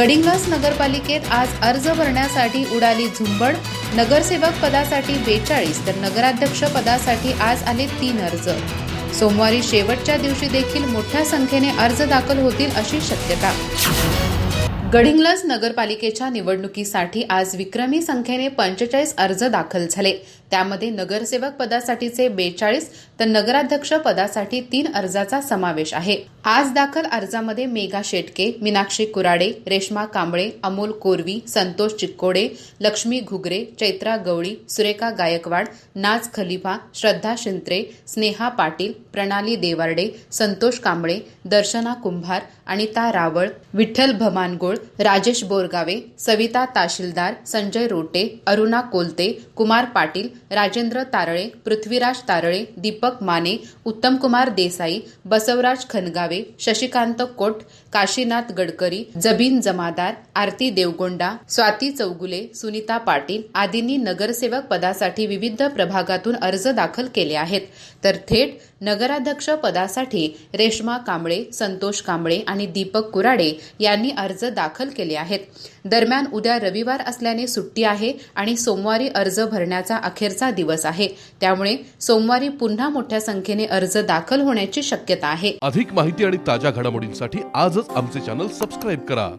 गडिंग्लस नगरपालिकेत आज अर्ज भरण्यासाठी उडाली झुंबड. नगरसेवक पदासाठी बेचाळीस तर नगराध्यक्ष पदासाठी आज आले तीन अर्ज. सोमवारी शेवटच्या दिवशी देखील मोठ्या संख्येने अर्ज दाखल होतील अशी शक्यता. गडिंग्लज नगरपालिकेच्या निवडणुकीसाठी आज विक्रमी संख्येने पंचेचाळीस अर्ज दाखल झाले. त्यामध्ये नगरसेवक पदासाठीचे बेचाळीस तर नगराध्यक्ष पदासाठी तीन अर्जाचा समावेश आहे. आज दाखल अर्जामध्ये मेघा शेटके मीनाक्षी कुराडे रेश्मा कांबळे अमोल कोरवी संतोष चिक्कोडे लक्ष्मी घुगरे चैत्रा गवळी सुरेखा गायकवाड नाज खलिफा श्रद्धा शिंत्रे स्नेहा पाटील प्रणाली देवार्डे संतोष कांबळे दर्शना कुंभार अनिता रावळ विठ्ठल भमानगोळ राजेश बोरगावे सविता ताशिलदार संजय रोटे अरुणा कोलते कुमार पाटील राजेंद्र तारळे पृथ्वीराज तारळे दीपक माने उत्तमकुमार देसाई बसवराज खनगावे शशिकांत कोट काशीनाथ गडकरी जबीन जमादार आरती देवगोंडा स्वाती चौगुले सुनीता पाटील आदींनी नगरसेवक पदासाठी विविध प्रभागातून अर्ज दाखल केले आहेत. तर थेट नगराध्यक्ष पदासाठी रेश्मा कांबळे संतोष कांबळे आणि दीपक कुराडे यांनी अर्ज दाखल केले आहेत. दरम्यान उद्या रविवार असल्याने सुट्टी आहे आणि सोमवारी अर्ज भरण्याचा अखेरचा दिवस आहे. त्यामुळे सोमवारी पुन्हा मोठ्या संख्येने अर्ज दाखल होण्याची शक्यता आहे. अधिक माहिती आणि ताज्या घडामोडींसाठी आजच आमचे चॅनल सबस्क्राईब करा.